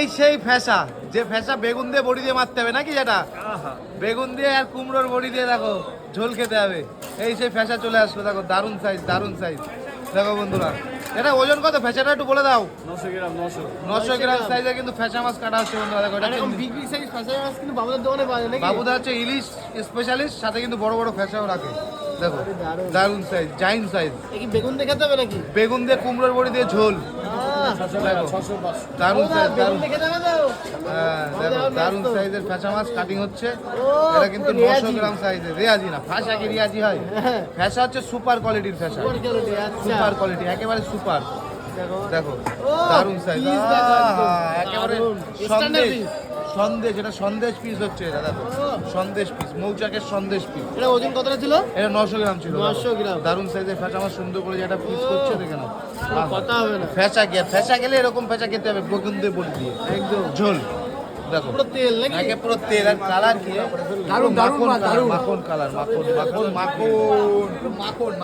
এই সেই ফ্যাসা যে ফ্যাসা বেগুন দিয়ে বড়ি দিয়ে মারতে হবে নাকি যেটা? বেগুন দিয়ে আর কুমড়োর বড়ি দিয়ে দেখো ঝোল খেতে হবে। এই সেই ফ্যাসা চলে আসলো দেখো দারুণ সাইজ দারুণ সাইজ দেখো বন্ধুরা এটা ওজন কত? ফ্যাসাটা একটু বলে দাও। নশো গ্রাম নশো। নশো গ্রাম সাইজে কিন্তু ফ্যাসা মাছ কাটা হচ্ছে বন্ধুরা দেখো এটা কিন্তু- বিগ বিগ সাইজ ফাঁসা মাছ কিন্তু বাবুদের দোকানে পাওয়া যায় বাবুদা হচ্ছে ইলিশ স্পেশালিস্ট সাথে কিন্তু বড় বড় ফ্যাসাও রাখে। দেখো। দারুণ। সাইজ জাইন্ট সাইজ বেগুন দিয়ে খেতে হবে নাকি? বেগুন দিয়ে কুমড়োর বড়ি দিয়ে ঝোল। দারুণ সাইজ দারুণ। দিয়ে খেতে হবে তো হ্যাঁ দেখো দারুণ সাইজের ফ্যাসা মাছ কাটিং হচ্ছে। এটা কিন্তু নশো গ্রাম সাইজের রেয়াজি না কি রেয়াজি হয়? হ্যাঁ। হচ্ছে সুপার কোয়ালিটির ফ্যাসা সুপার কোয়ালিটি একেবারে সুপার দেখো। দারুণ সাইজ একেবারে সন্দেশ। সন্দেশ এটা সন্দেশ পিস হচ্ছে এটা দেখো। সন্দেশ পিস মৌচাকের সন্দেশ পিস এটা ওজন কতটা ছিল? এটা নশো গ্রাম ছিল 900 গ্রাম। দারুণ সাইজের ফ্যাচা আমার সুন্দর করে যেটা পিস করছে দেখে নাও। কোনো কথা হবে না। ফ্যাচা গিয়ে ফ্যাচা গেলে এরকম ফ্যাচা খেতে হবে বেগুন দিয়ে বলি দিয়ে। একদম। ঝোল। দেখো। তেল নাকি? পুরো তেল আর কালার কি? মাখন কালার মাখন কালার মাখন মাখন মাখন মাখন।